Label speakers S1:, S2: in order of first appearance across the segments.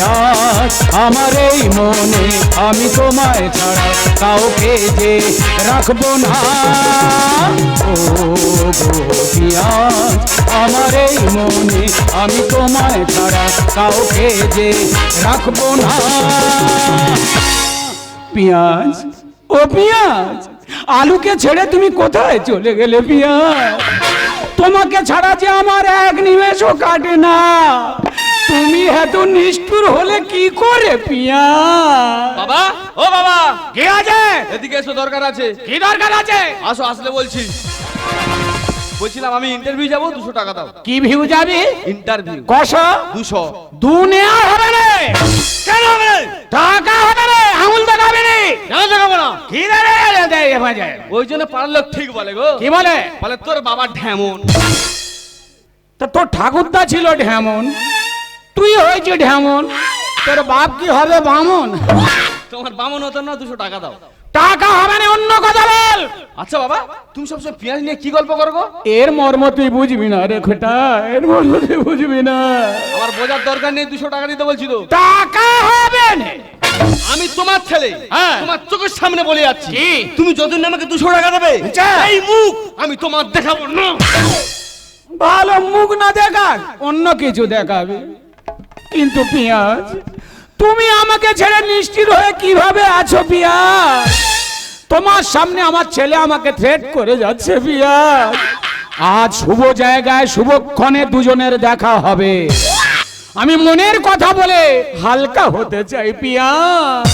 S1: পিয়াজ আমার এই মনে আমি তোমায় ছাড়া কাউকে যে রাখব না। ও পিয়াজ আমার এই মনে আমি তোমায় ছাড়া কাউকে যে রাখব না। পিয়াজ, ও পিয়াজ, আলুকে ছেড়ে তুমি কোথায় চলে গেলে পিয়াজ? তোমাকে ছাড়া যে আমার এক নিমেষও কাটে না। তুমি এত নিষ্ঠুর হলে কি করে পিয়া?
S2: বাবা ও বাবা।
S1: কি আছে?
S2: এদিকে এসো দরকার আছে।
S1: কি দরকার আছে?
S2: আসো আসলে বলছি। বলছিলাম আমি ইন্টারভিউ যাব দুশো টাকা দাও।
S1: কি ভিউ যাবি?
S2: ইন্টারভিউ
S1: কষ
S2: দুশো।
S1: দু নেওয়া হবে না
S2: কেন হবে না?
S1: টাকা হবে না আঙুল দেখাবে না।
S2: কেন দেখাবো না?
S1: কি মাঝে
S2: ওই জন্য পাড়ার লোক ঠিক বলে গো।
S1: কি বলে?
S2: বলে তোর বাবা ঢেমন
S1: তা তোর ঠাকুরদা ছিল ঢেমন তুই হয়েছে ঢেমন তোর বাপ কি হবে বামন?
S2: তোমার বামন হতো না দুশো টাকা দাও।
S1: টাকা হবে না অন্য কথা বল।
S2: আচ্ছা বাবা তুমি সবসময় পেঁয়াজ নিয়ে কি গল্প করো গো?
S1: এর মর্ম তুই বুঝবি না রে খোটা এর মর্ম তুই বুঝবি না।
S2: আমার বোঝার দরকার নেই দুশো টাকা দিতে বলছি তো।
S1: টাকা হবে না।
S2: আমি তোমার ছেলে
S1: হ্যাঁ।
S2: তোমার চোখের সামনে বলে যাচ্ছি।
S1: কি?
S2: তুমি যতদিন আমাকে দুশো টাকা দেবে
S1: আচ্ছা।
S2: এই মুখ আমি তোমার দেখাবো না।
S1: ভালো মুখ না দেখা অন্য কিছু দেখাবে। কিন্তু পিয়াজ, তুমি আমাকে ছেড়ে নিশ্চিত হয়ে কীভাবে আছো পিয়াজ? তোমার সামনে আমার ছেলে আমাকে থ্রেট করে যাচ্ছে পিয়াজ। আজ শুভ জায়গায় শুভক্ষণে দুজনের দেখা হবে। আমি মনের কথা বলে হালকা হতে চাই পিয়াজ।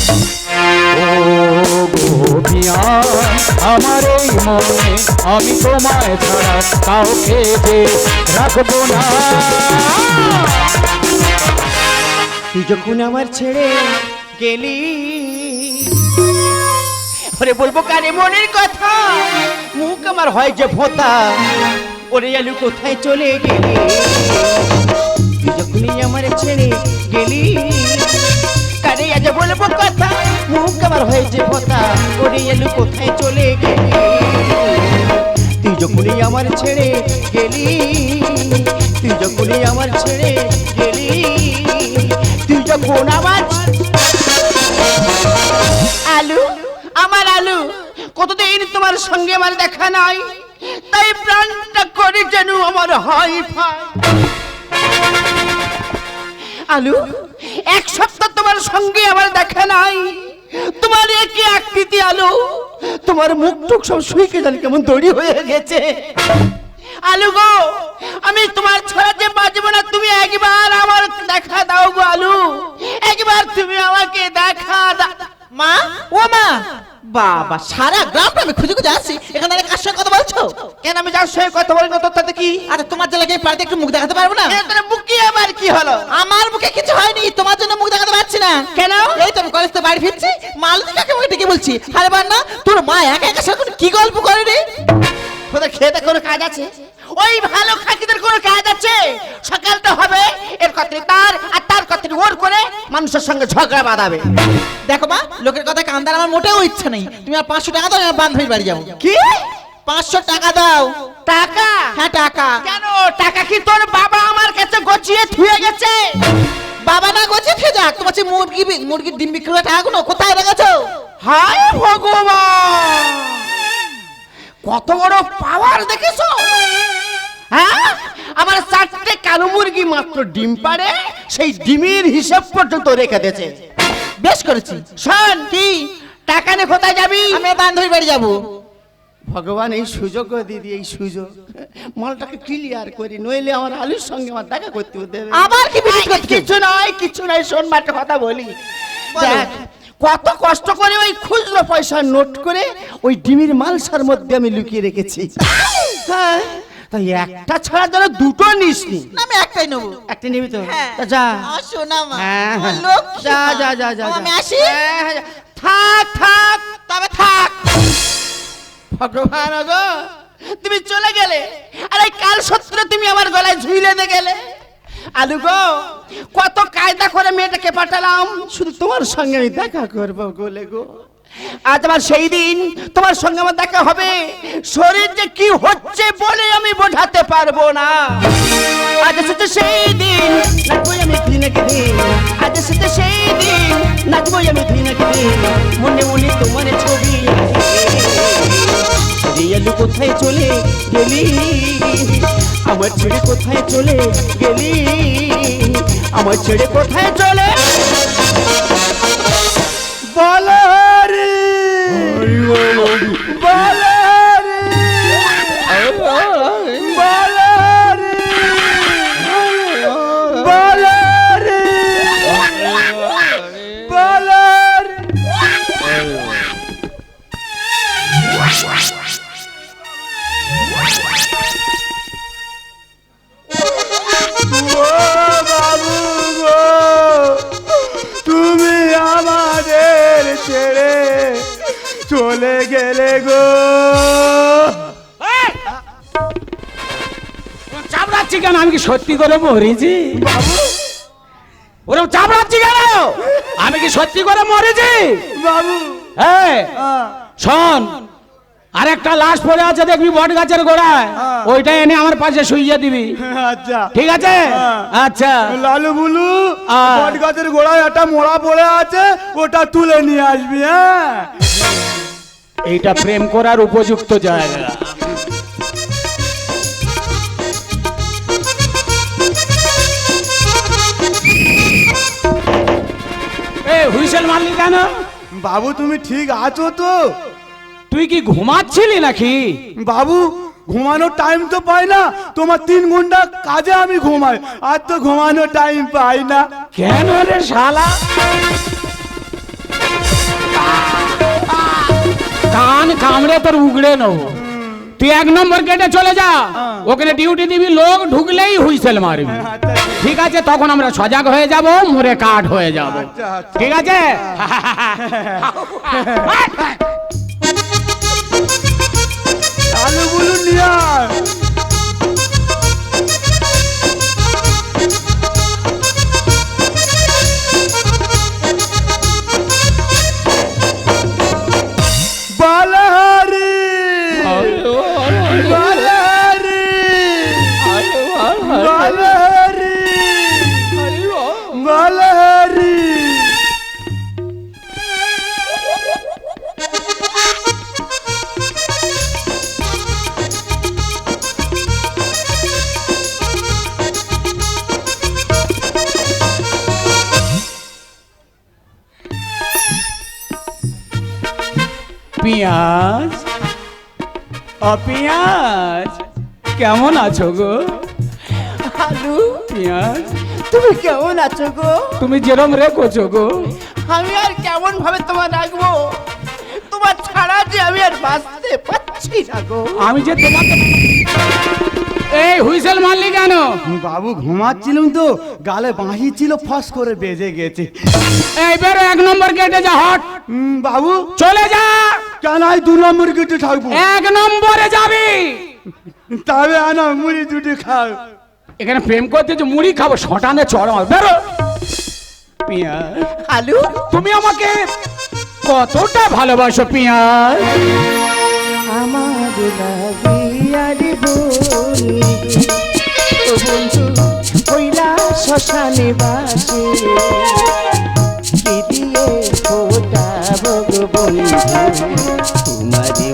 S1: ও আমার এই মনে আমি তোমায় ছাড়া কাউকে রাখব না।
S3: তুই যখন আমার ছেড়ে গেলি। ওরে বলব কারে মনের কথা? মুখ আমার হয় যে ভোতা ওরে আলু কোথায় চলে গেলি? তুই যখনই আমার ছেড়ে গেলি, কারে আজ বলব কথা? মুখ আমার হয় যে ভোতা ওরে আলু কোথায় চলে গেলি? তুই যখনই আমার ছেড়ে গেলি, তুই যখনই আমার ছেড়ে গেলি। তুই যখন আমার আলু? আমার আলু কতদিন তোমার সঙ্গে আমার দেখা নাই? তাই প্রাণটা করে যেন আমার ফাই আলু, এক সপ্তাহ তোমার সঙ্গে আমার দেখা নাই। তোমার একে আকৃতি আলু, তোমার মুখ টুক সব শুইকে জানি কেমন দড়ি হয়ে গেছে। আলু গো আমি তোমার ছাড়া যে বাঁচবো না তুমি একবার আমার দেখা দাও গো আলু। একবার তুমি আমাকে দেখা দাও
S4: মা? ও মা বাবা সারা গ্রামটা আমি খুঁজে খুঁজে আসছি। এখানে অনেক কার সঙ্গে কথা বলছো?
S3: কেন আমি যার সঙ্গে কথা বলি না তোর তাতে কি?
S4: আরে তোমার জেলাকে পার্টি একটু মুখ দেখাতে পারব না?
S3: তোর বুকি আবার কি হলো?
S4: আমার মুখে কিছু হয়নি তোমার জন্য মুখ দেখাতে পারছি না।
S3: কেন?
S4: এই তো আমি কলেজ থেকে বাড়ি ফিরছি মালতী কাকে মুখে ডেকে বলছি? আরে বান্না তোর মা একা একা সারাক্ষণ কি গল্প করে রে?
S3: তোদের খেতে কোনো কাজ আছে? ওই ভালো খাকিদের কোনো কাজ আছে? সকালটা হবে এর কথাটি তার আর তার কথাটি ওর করে মানুষের সঙ্গে ঝগড়া বাঁধাবে।
S4: দেখো মা লোকের কথা কান দেওয়ার আমার মোটেও ইচ্ছা নেই। তুমি আর পাঁচশো টাকা দাও আমি আমার বান্ধবীর বাড়ি যাব।
S3: কি?
S4: পাঁচশো টাকা দাও।
S3: টাকা?
S4: হ্যাঁ টাকা।
S3: কেন? টাকা কি তোর বাবা আমার কাছে গছিয়ে থুয়ে গেছে?
S4: বাবা না গোছে যাক তোমার চেয়ে মুরগি মুরগির ডিম বিক্রি করে টাকাগুলো কোথায় রেখেছো?
S3: হায় ভগবান! কত বড় পাওয়ার দেখেছ হ্যাঁ? আমার চারটে কালো মুরগি মাত্র ডিম পারে সেই ডিমের হিসাব পর্যন্ত রেখে দিয়েছে।
S4: বেশ করেছি।
S3: শোন কি? টাকা নিয়ে কোথায় যাবি?
S4: আমি বান্ধবী বাড়ি যাব।
S3: ভগবান এই সুযোগ দিদি এই সুযোগ। মালটাকে ক্লিয়ার করি নইলে আমার আলুর সঙ্গে আমার দেখা করতে হতে হবে।
S4: আবার কি
S3: কিছু নয় কিছু নয় শোন মা, একটা কথা বলো। দেখ কত কষ্ট করে ওই খুচরো পয়সা নোট করে ওই ডিমির মালসার মধ্যে আমি লুকিয়ে রেখেছি। হ্যাঁ তাই একটা ছাড়া যেন দুটো নিসনি
S4: না, আমি একটাই নেব।
S3: একটা নিবি তো?
S4: হ্যাঁ।
S3: যা।
S4: আসো না মা।
S3: হ্যাঁ, হ্যাঁ। যা যা যা যা।
S4: আমি আসি।
S3: থাক থাক। তবে থাক। ভগবান গো তুমি চলে গেলে। আর এই কাল সত্রে তুমি আমার গলায় ঝুইলে দে গেলে? আলু গো কত কায়দা করে মেয়েটাকে পাঠালাম? শুধু তোমার সঙ্গে আমি দেখা করব গোলে গো। আজ আমার সেই দিন তোমার সঙ্গে আমার দেখা হবে। শরীর যে কি হচ্ছে বলে আমি বোঝাতে পারব না। আজ এসেছে সেই দিন নাচবো আমি দিনকে দিন। আজ এসেছে সেই দিন নাচবো আমি দিনকে দিন। মনে মনে তোমার ছবি রিয়ালু কোথায় চলে গেলি? আমার ছেড়ে কোথায় চলে গেলি? আমার ছেড়ে কোথায় চলে? বলারে বলারে
S1: সত্যি করে মরেছি। ওরকম চাপড়াচ্ছি কেন? আমি কি সত্যি করে মরেছি?
S3: বাবু।
S1: হ্যাঁ। শোন আরেকটা লাশ পড়ে আছে দেখবি বট গাছের গোড়ায়।
S3: হ্যাঁ।
S1: ওইটা এনে আমার পাশে শুইয়ে দিবি।
S3: আচ্ছা।
S1: ঠিক আছে?
S3: হ্যাঁ।
S1: আচ্ছা।
S3: লালু বুলু। বট গাছের গোড়ায় একটা মোড়া পড়ে আছে ওটা তুলে নিয়ে আসবি হ্যাঁ।
S1: এইটা প্রেম করার উপযুক্ত জায়গা। এ মারলি কেন?
S3: বাবু তুমি ঠিক আছো তো?
S1: তুই কি ঘুমাচ্ছিলি নাকি?
S3: বাবু ঘুমানোর টাইম তো পাই না। তোমার তিন ঘণ্টা কাজে আমি ঘুমাই আর তো ঘুমানোর টাইম পাই না।
S1: কেন রে শালা? কান কামড়ে তোর উগড়ে নেব। তুই এক নম্বর গেটে চলে যা। ওখানে ডিউটি দিবি লোক ঢুকলেই হুইসেল মারবি।
S3: আচ্ছা,
S1: ঠিক আছে তখন আমরা সজাগ হয়ে যাব মোরে কাঠ হয়ে যাব।
S3: আচ্ছা, আচ্ছা।
S1: ঠিক আছে?
S3: আলু বলুন নিয়ে
S1: পেঁয়াজ। কেমন আছো গো?
S3: আলু?
S1: পেঁয়াজ।
S3: তুমি কেমন আছো গো?
S1: তুমি যেরম রেখেছো গো।
S3: আমি আর কেমন ভাবে তোমার রাখব? তোমার ছাড়া যে আমি আর বাঁচতে পারছি না গো।
S1: আমি যে তোমাকে এই হুইসেল মারলি কেন?
S3: বাবু ঘুমাচ্ছিলাম তো। গালে বাঁশি ছিল ফস করে বেজে গেছে।
S1: এই বেরো এক নম্বর গেটে যা হট।
S3: বাবু।
S1: চলে যা।
S3: কেন আমি দু নম্বর গেটে থাকব
S1: এক নম্বরে যাবি।
S3: তবে আনা মুড়ি দুটি খাও।
S1: এখানে প্রেম করতে যে মুড়ি খাব শটানে চড় বেরো। পেঁয়াজ।
S3: আলু।
S1: তুমি আমাকে কতটা ভালোবাসো পেঁয়াজ।
S3: আমার লাগিয়ারি বন্ধু বন্ধু কইলা শ্মশানে বাসে। কি দিয়ে ফোটাবো গো বন্ধু তোমারে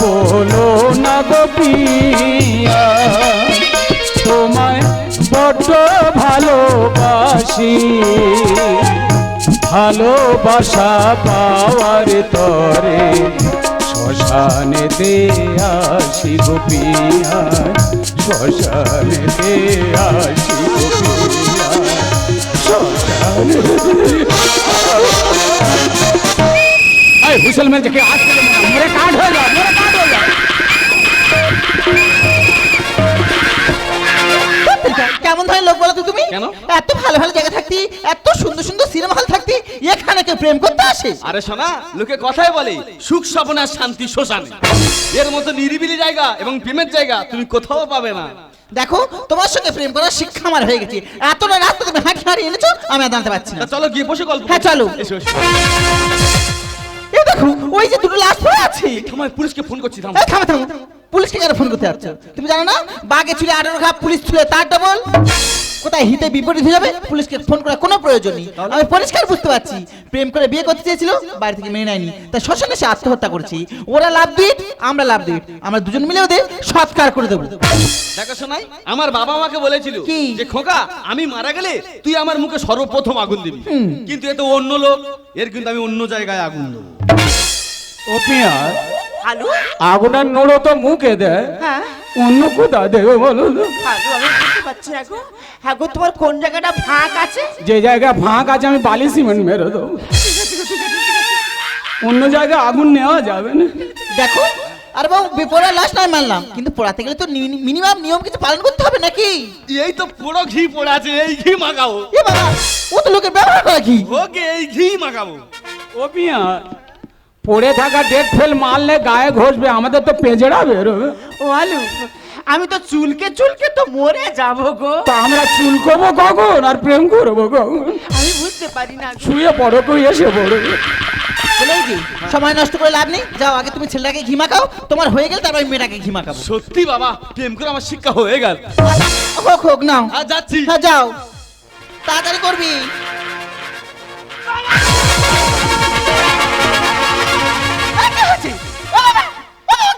S1: বলো না গো তোমায় বড্ড ভালোবাসি। ভালোবাসা পাওয়ার তরে শ্মশানেতে আসি গো শ্মশানেতে আসি গো পিয়া শ্মশানে এই হুসেল মেরে দেখে মরে হয়ে যাও মরে কাঠ হয়ে যাও।
S4: কেমন ধরনের লোক বলো তো তুমি?
S2: কেন?
S4: এত ভালো ভালো জায়গা থাকতি এত সুন্দর সুন্দর সিনেমা হল থাকতি এখানে প্রেম করতে আসে
S2: আরে শোনা লোকে কথাই বলে সুখ স্বপ্ন আর শান্তি শ্মশানে। এর মতো নিরিবিলি জায়গা এবং প্রেমের জায়গা তুমি কোথাও পাবে না।
S4: দেখো তোমার সঙ্গে প্রেম করার শিক্ষা আমার হয়ে গেছে। এতটা রাস্তা তুমি হাঁটি হাঁটি এনেছো আমি আর দাঁড়াতে পারছি না।
S2: তা চলো গিয়ে বসে গল্প
S4: হ্যাঁ, চলো।
S2: এসো
S4: এ দেখো ওই যে দুটো লাশ পড়ে আছে।
S2: সময় পুলিশকে ফোন করছি থাম
S4: থামো থামো। পুলিশকে কেন ফোন করতে যাচ্ছ? তুমি জানো না? বাঘে চুলে আঠারো ঘা পুলিশ চুলে তার ডবল কোথায় হিতে বিপরীত হয়ে যাবে? পুলিশকে ফোন করার কোনো প্রয়োজন নেই। আমি পরিষ্কার বুঝতে পারছি। প্রেম করে বিয়ে করতে চেয়েছিল বাড়ি থেকে মেনে নেয়নি। তাই শ্মশানে সে আত্মহত্যা করেছি। ওরা লাভ দিট আমরা লাভ দিট। আমরা দুজন মিলে ওদের সৎকার করে দেবো।
S2: দেখো শোনাই আমার বাবা আমাকে বলেছিল
S4: কি?
S2: যে খোকা আমি মারা গেলে তুই আমার মুখে সর্বপ্রথম আগুন দিবি। কিন্তু এ তো অন্য লোক। এর কিন্তু আমি অন্য জায়গায় আগুন দেবো।
S1: ও পেঁয়াজ
S3: আলু
S1: আগুনের নোড়ো তো মুখে দেয়
S3: হ্যাঁ।
S1: অন্য কোথা দেবে বলো তো?
S3: আমি বুঝতে পারছি না গো। হ্যাঁ গো তোমার কোন জায়গাটা ফাঁক আছে?
S1: যে জায়গায় ফাঁক আছে আমি বালি সিমেন্ট মেরে দেবো। অন্য জায়গায় আগুন নেওয়া যাবে না।
S4: দেখো আর বাবু বিপরা লাশ নয় মানলাম কিন্তু পড়াতে গেলে তো মিনিমাম নিয়ম কিছু পালন করতে হবে নাকি?
S2: এই তো পুরো ঘি পড়ে আছে এই ঘি মাখাবো।
S4: এ বাবা ও তো লোকের ব্যবহার করে কি
S2: ওকে এই ঘি মাখাবো।
S1: ও পেঁয়াজ। পড়ে থাকা ডেট ফেল মারলে গায়ে ঘষবে আমাদের তো পেঁজড়া বেরোবে
S3: ও আলু আমি তো চুলকে চুলকে তো মরে যাব গো।
S1: তো আমরা চুলকবো কখন আর প্রেম করব কখন?
S3: আমি বুঝতে পারি না।
S1: শুয়ে পড়ো কেউ এসে পড়ো।
S4: বলেই কি সময় নষ্ট করে লাভ নেই যাও আগে তুমি ছেলেটাকে ঘিমা খাও তোমার হয়ে গেল তারপর মেয়েটাকে ঘিমা খাব
S2: সত্যি বাবা প্রেম করে আমার শিক্ষা হয়ে গেল।
S4: হোক হোক নাও।
S2: আর যাচ্ছি।
S4: হ্যাঁ যাও। তাড়াতাড়ি করবি।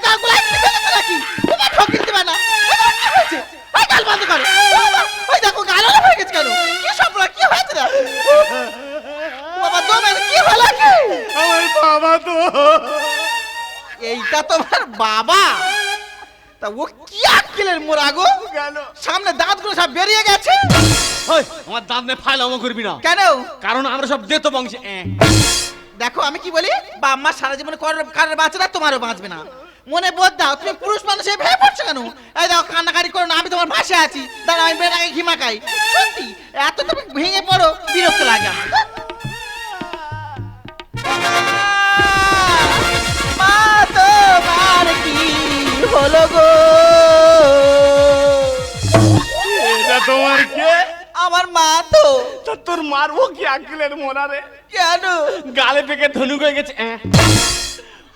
S4: ও বাবা, গালগুলো একটু ফেলেছো নাকি? তোমার ঠকিয়ে দিবে না। ও কি হয়েছে? ওই গাল বন্ধ করো। ওই দেখো, গাল আলাদা হয়ে গেছে কেন? কি সর্বনাশ, কি হয়েছে রে? বাবা, দমের কি হলো কি?
S2: আমার বাবা তো
S4: এইটা তোমার বাবা তা ও কি আক্কেলের মোরা গো
S2: গেল
S4: সামনে দাঁতগুলো সব বেরিয়ে গেছে
S2: ওই, আমার দাঁত নে ফাইল আমো করবি না
S4: কেন
S2: কারণ আমরা সব দেতো বংশে।
S4: দেখো আমি কি বলি বাম্মা সারা জীবনে কারোর বাঁচে না তোমারও বাঁচবে না মনে বোধ দাও তুমি পুরুষ মানুষে ভেবে পড়ছো কেন? এই দেখো কান্নাকাটি করো না আমি তোমার পাশে আছি। দাঁড়া আমি বেটাকে ঘিমা খাই সত্যি এত তুমি ভেঙে পড়ো বিরক্ত লাগে আমার। মা তোমার কি হলো গো?
S2: এটা তোমার কে?
S4: আমার মা তো।
S2: তা তোর মারবো কি আকিলের মোনারে
S4: কেন?
S2: গালে পেকে ধনুক হয়ে গেছে।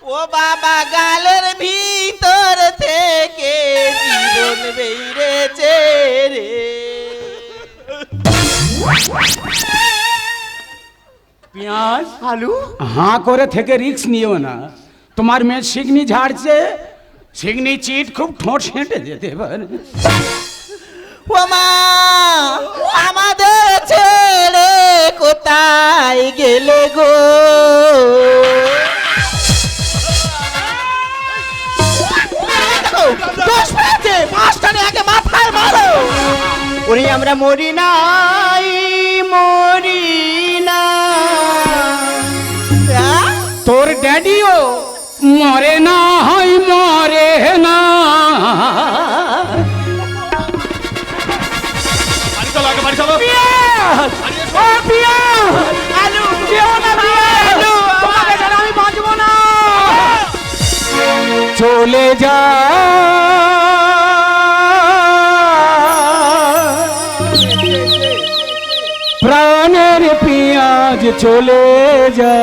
S4: ও বাবা গালের ভিতর থেকে জীবন বেরিয়েছে রে।
S1: পেঁয়াজ
S3: আলু?
S1: হাঁ করে থেকে রিক্স নিও না। তোমার মেয়ে শিগনি ঝাড়ছে শিগনি চিট খুব ঠোঁট সেঁটে যেতে পারে।
S4: ও মা আমাদের ছেড়ে কোথায় গেলে গো?
S3: ওরে আমরা মরি নাই মরি না?
S1: তোর ড্যাডিও মরে না হয় মরে না।
S2: চলে আগে চলে
S1: যা।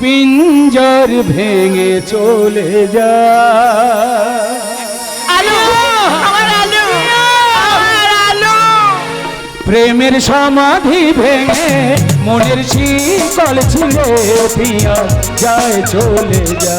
S1: পিঞ্জর ভেঙে চলে যা। প্রেমের সমাধি ভেঙে মনের শীতল পিয়া যায় চলে যা।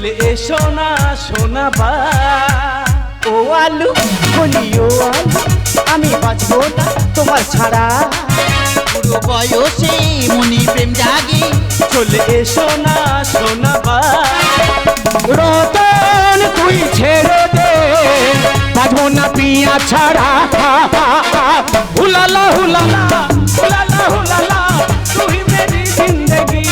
S3: চলে এসো না শোনা বা। ও আলু বলি ও আলু আমি বাঁচবো না তোমার ছাড়া।
S4: পুরো বয়সে মনে প্রেম জাগে।
S3: চলে এসো না শোনাবা
S1: রতন তুই ছেড়ে দে। বাজবো না পিয়া ছাড়া। হুলালা হুলালা হুলালা হুলালা তুই মেরি জিন্দগি।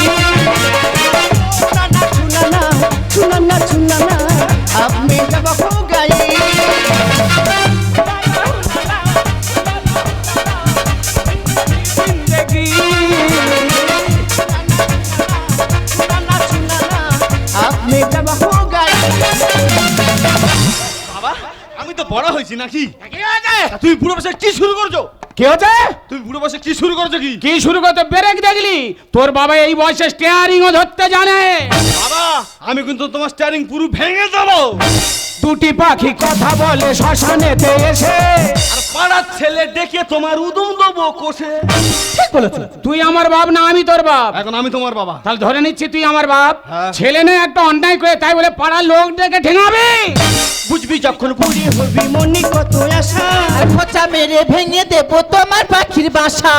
S2: বড় হয়েছি নাকি? তা তুমি বুড়ো বসে কি শুরু করছ?
S1: কি হচ্ছে
S2: তুমি বুড়ো বসে কি শুরু করছ কি?
S1: কি শুরু করতে ব্রেক দেখলি? তোর বাবা এই বয়সে স্টিয়ারিং ও ধরতে জানে।
S2: আমি কিন্তু তোমার স্টারিং পুরো ভেঙে দেবো।
S1: দুটি পাখি কথা বলে শ্মশানেতে এসে।
S2: আর পাড়ার ছেলে ডেকে তোমার উদম দেবো কোষে।
S4: ঠিক বলেছ।
S1: তুই আমার বাপ না আমি তোর বাপ।
S2: এখন আমি তোমার বাবা।
S1: তাহলে ধরে নিচ্ছি তুই আমার বাপ।
S2: হ্যাঁ।
S1: ছেলে নেই একটা অন্যায় করে তাই বলে পাড়ার লোক ডেকে ঠেঙাবে।
S3: বুঝবি যখন বুড়ি হবি মনে কত আশা।
S4: আর খোঁচা মেরে ভেঙে দেবো তোমার পাখির বাসা।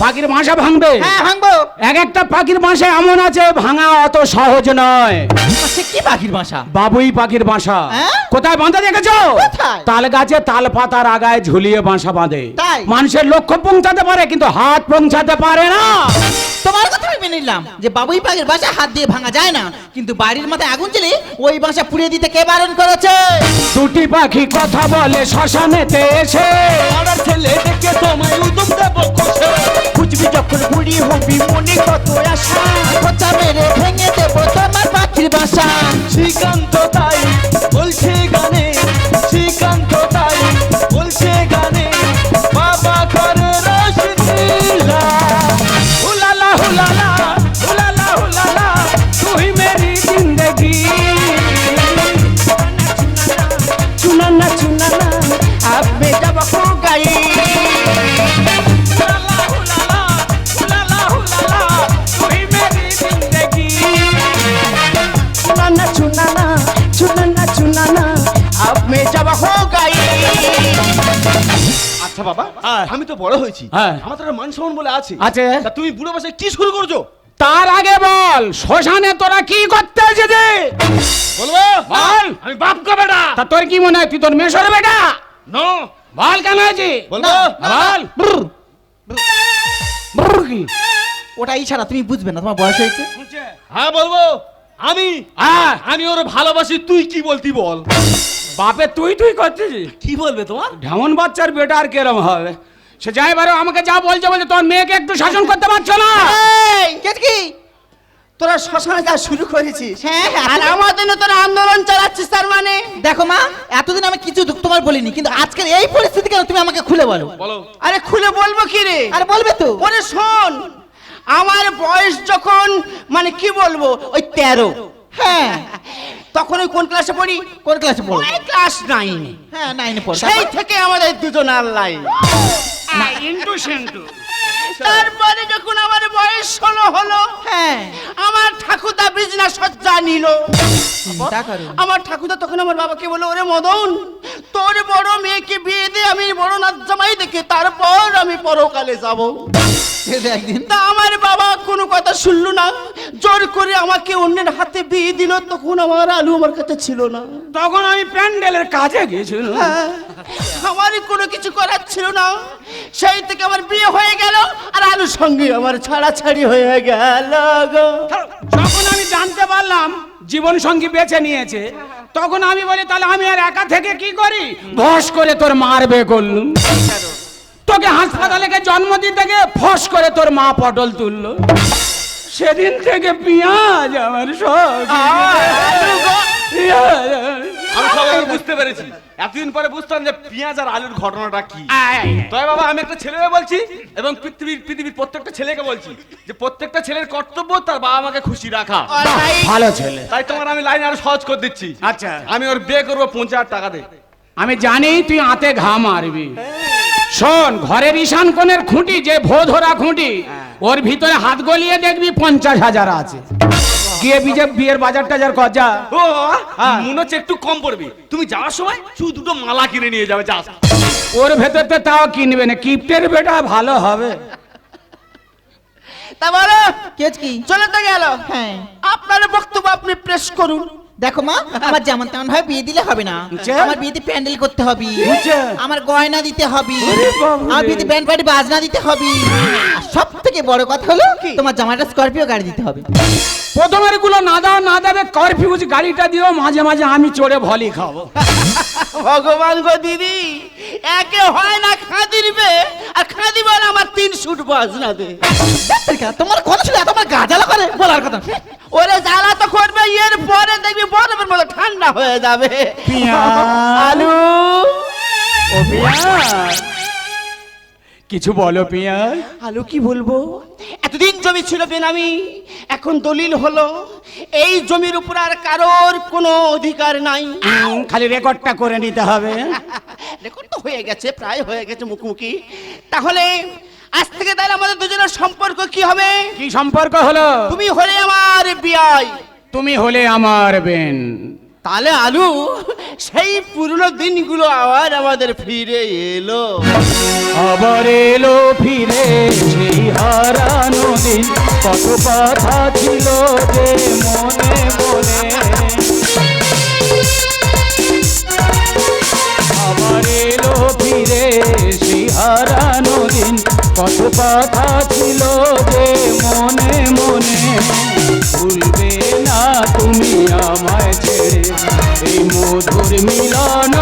S1: পাখির বাসা ভাঙবে।
S4: হ্যাঁ ভাঙবো।
S1: এক একটা পাখির বাসা এমন আছে ভাঙা অত সহজ নয়।
S4: সে কি পাখির বাসা
S1: বাবুই পাখির বাসা
S4: হ্যাঁ?
S1: কোথায় বাঁধা দেখেছ?
S4: কোথায়?
S1: তাল গাছে তাল পাতার আগায় ঝুলিয়ে বাসা বাঁধে।
S4: তাই?
S1: মানুষের লক্ষ্য পৌঁছাতে পারে কিন্তু হাত পৌঁছাতে পারে না।
S4: তোমার কথা আমি মেনে নিলাম যে বাবুই পাখির বাসা হাত দিয়ে ভাঙা যায় না কিন্তু বাড়ির মাথায় আগুন জ্বলে ওই বাসা পুড়িয়ে দিতে কে বারণ করেছে?
S1: দুটি পাখি কথা বলে শ্মশানেতে এসে।
S2: পাড়ার ছেলে ডেকে তোমায় উদম দেবো কোষে।
S3: বুঝবি যখন বুড়ি হবি, মনে কত আশা।
S4: খোঁচা মেরে ভেঙে দেবো তোমার পাখির বাসা।
S2: শ্রীকান্ত বড় হয়েছি।
S1: হ্যাঁ।
S2: আমার তো একটা মান সম্মান বলে আছে।
S1: আছে।
S2: তা তুমি বুড়ো বসে কি শুরু করছ?
S1: তার আগে বল শ্মশানে তোরা কি করতে এসেছে
S2: বলব?
S1: বল।
S2: আমি বাপ কা বেটা।
S1: তা তোর কি মনে হয় তুই তোর মেশর বেটা?
S2: নো।
S1: বল কেন হয়েছে
S2: বলব?
S1: বল। কি?
S4: ওটা ইশারা তুমি বুঝবে না তোমার বয়স হয়েছে।
S2: হ্যাঁ বলব। আমি?
S1: হ্যাঁ।
S2: আমি ওর ভালোবাসি তুই কি বলতি বল?
S1: বাপে তুই তুই করছিস?
S2: কি বলবে তোমার?
S1: ঢেমন বাচ্চার বেটা আর কেরম হবে? সে যাই বারো আমাকে যা বলছে বলছে তোর মেয়েকে একটু শাসন করতে পারছ না?
S4: এই, কি
S3: তোরা শ্মশানে যা শুরু করেছিস।
S4: হ্যাঁ হ্যাঁ,
S3: আর আমাদের জন্য তোরা আন্দোলন চালাচ্ছিস তার মানে?
S4: দেখো মা এতদিন আমি কিছু দুঃখ তোমার বলিনি কিন্তু আজকের এই পরিস্থিতি কেন তুমি আমাকে খুলে বলো?
S2: বলো।
S3: আরে খুলে বলব কি রে?
S4: আর বলবে তো।
S3: ওরে শোন আমার বয়স যখন মানে কি বলব ওই তেরো।
S4: হ্যাঁ।
S3: তখন ওই কোন ক্লাসে পড়ি?
S4: কোন ক্লাসে পড়ি?
S3: ক্লাস নাইন
S4: হ্যাঁ নাইনে পড়ো।
S3: সেই থেকে আমাদের দুজন আল্লাহ
S1: সেন্টু।
S3: তারপরে যখন আমার বয়স ষোলো হলো
S4: হ্যাঁ।
S3: আমার ঠাকুরদা বিজনা সজ্জা নিল। আমার ঠাকুরদা তখন আমার বাবাকে বলল ওরে মদন তোর বড় মেয়েকে বিয়ে দিয়ে আমি বড় নাচ জামাই দেখে তারপর আমি পরকালে যাব। তা আমার বাবা কোনো কথা শুনলো না। জোর করে আমাকে অন্যের হাতে বিয়ে দিল তখন আমার আলু আমার কাছে ছিল না।
S1: তখন আমি প্যান্ডেলের কাজে গেছিলাম
S3: হ্যাঁ, আমারই কোনো কিছু করার ছিল না। সেই থেকে আমার বিয়ে হয়ে গেল। আর আলুর সঙ্গে আমার ছাড়াছাড়ি হয়ে গেল গো।
S1: যখন আমি জানতে পারলাম জীবন সঙ্গী বেছে নিয়েছে তখন আমি বলি তাহলে আমি আর একা থেকে কি করি? ভস করে তোর মারবে করলুম তোকে হাসপাতালে গিয়ে জন্ম দিতে গিয়ে ফস করে তোর মা পটল তুললো। সেদিন থেকে পেঁয়াজ আমার সব।
S2: আমি সবাই বুঝতে পেরেছি। এতদিন পরে বুঝতাম যে পেঁয়াজ আর আলুর ঘটনাটা কি। তবে বাবা আমি একটা ছেলেকে বলছি এবং পৃথিবীর পৃথিবীর প্রত্যেকটা ছেলেকে বলছি যে প্রত্যেকটা ছেলের কর্তব্য তার বাবা মাকে খুশি রাখা।
S1: ভালো ছেলে।
S2: তাই তোমার আমি লাইন আরও সহজ করে দিচ্ছি।
S1: আচ্ছা।
S2: আমি ওর বিয়ে করব পঞ্চাশ টাকা দে
S1: আমি জানি তুই আতে ঘা মারবি। শোন ঘরের ঈশান কোণের খুঁটি যে ভো ধরা খুঁটি ওর ভিতরে হাত গলিয়ে দেখবি পঞ্চাশ হাজার আছে। বিজে বিয়ের বাজার টাজার
S2: ও
S1: হ্যাঁ।
S2: মনে হচ্ছে একটু কম পড়বে। তুমি যাওয়ার সময় শুধু দুটো মালা কিনে নিয়ে যাবে যা
S1: ওর ভেতরতে তাও কিনবে না কিপ্টের বেটা ভালো হবে।
S3: তা বলো চলে তো গেল।
S4: হ্যাঁ।
S3: আপনার বক্তব্য আপনি প্রেস করুন।
S4: দেখো মা আমার যেমন তেমন ভাবে বিয়ে দিলে হবে না। আমার বিয়েতে প্যান্ডেল করতে হবে। আমার গয়না দিতে হবে। আমার বিয়েতে ব্যান্ড পার্টি বাজনা দিতে হবে। সব থেকে বড় কথা হলো তোমার জামাটা স্করপিও গাড়ি দিতে হবে।
S1: প্রথমেরগুলো না দাও না দেবে করফিউজ গাড়িটা দিও মাঝে মাঝে আমি চড়ে ভলি খাব।
S3: ভগবান গো দিদি একে হয় না খাদিরবে আর খাদি বলে আমার তিন শুট বাজনা দে।
S4: তোমার কথা ছিল এত আমার গাজালা করে বলার কথা।
S3: ওরে জ্বালা তো করবে এর পরে দেখবি বরফের মতো ঠান্ডা হয়ে যাবে। আলু।
S1: ও পিঁয়াজ। কিছু বলো পিঁয়াজ।
S3: আলু কি বলব? এতদিন জমি ছিল বেনামি এখন দলিল হলো এই জমির উপর আর কারোর কোনো অধিকার নাই।
S1: খালি রেকর্ডটা করে নিতে হবে।
S3: রেকর্ড তো হয়ে গেছে প্রায় হয়ে গেছে মুখোমুখি। তাহলে আজ থেকে তাহলে আমাদের দুজনের সম্পর্ক কি হবে?
S1: কি সম্পর্ক হলো?
S3: তুমি হলে আমার বিয়াই।
S1: তুমি হলে আমার বেন।
S3: তাহলে আলু সেই পুরনো দিনগুলো আবার আমাদের ফিরে এলো।
S1: আবার এলো ফিরে সেই হারানো দিন। কত কথা ছিল যে মনে মনে। আবার এলো ফিরে সেই হারানো দিন। কত কথা ছিল যে মনে মনে ভুলবে না তুমি আমায় ছেড়ে। এই মধুর মিলন